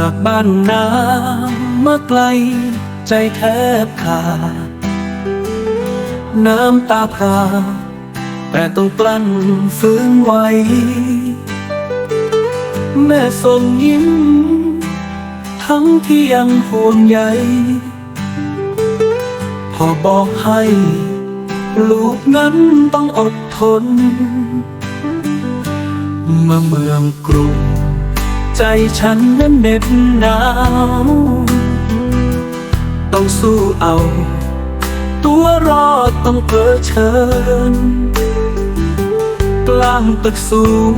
ากบ้านน้ำมาไกล ใจแทบขาด น้ำตาพราแต่ต้องกลั้นฟื้นไว้ แม่ส่งยิ้ม ทั้งที่ยังห่วงใยพอบอกให้ ลูกนั้นต้องอดทน เมื่อเมืองกรุง ใจฉันนั้นเหน็บหนาว ต้องสู้เอา ตัวรอดต้องเผชิญ กลางตึกสูง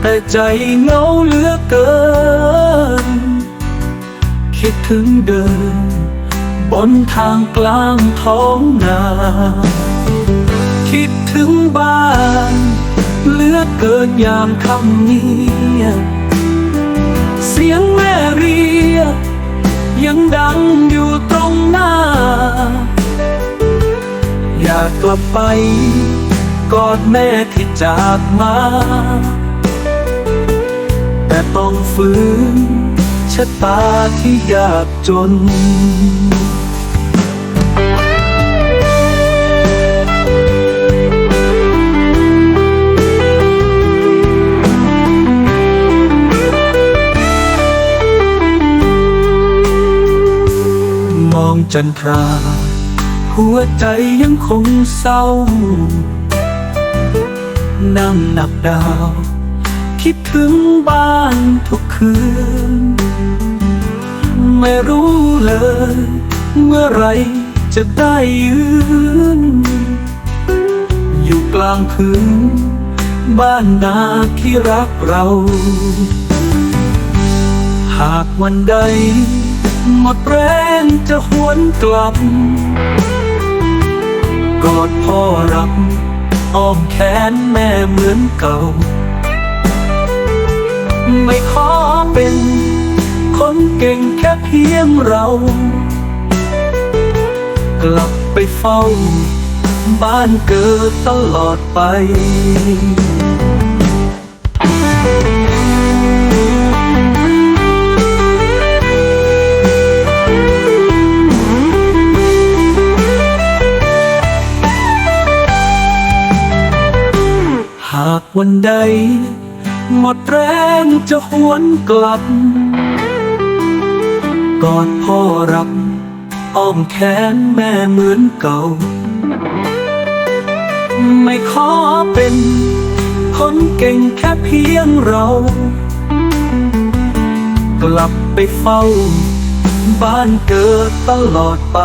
แต่ใจเหงาเหลือเกิน คิดถึงเดิน บนทางกลางท้องนาคิดถึงบ้าน เหลือเกินยามคำเนียบ สียงแม่เรียก ยังดังอยู่ตรงหน้า อยากกลับไปกอดแม่ที่จากมา แต่ต้องฝืนชะตาที่ยากจน มองจันทรา หัวใจยังคงเศร้า นั่งนับดาว คิดถึงบ้านทุกคืน ไม่รู้เลย เมื่อไรจะได้ยืน อยู่กลางพื้นบ้านนาที่รักเรา หากวันใด หมดแรงจะหวนกลับ กอดพ่อรับอ้อมแขนแม่เหมือนเก่า ไม่ขอเป็นคนเก่งแค่เพียงเรา กลับไปเฝ้า บ้านเกิดตลอดไปากวันใด หมดแรงจะหวนกลับ กอดพ่อรับอ้อมแขนแม่เหมือนเก่า ไม่ขอเป็นคนเก่งแค่เพียงเรา กลับไปเฝ้า บ้านเกิดตลอดไป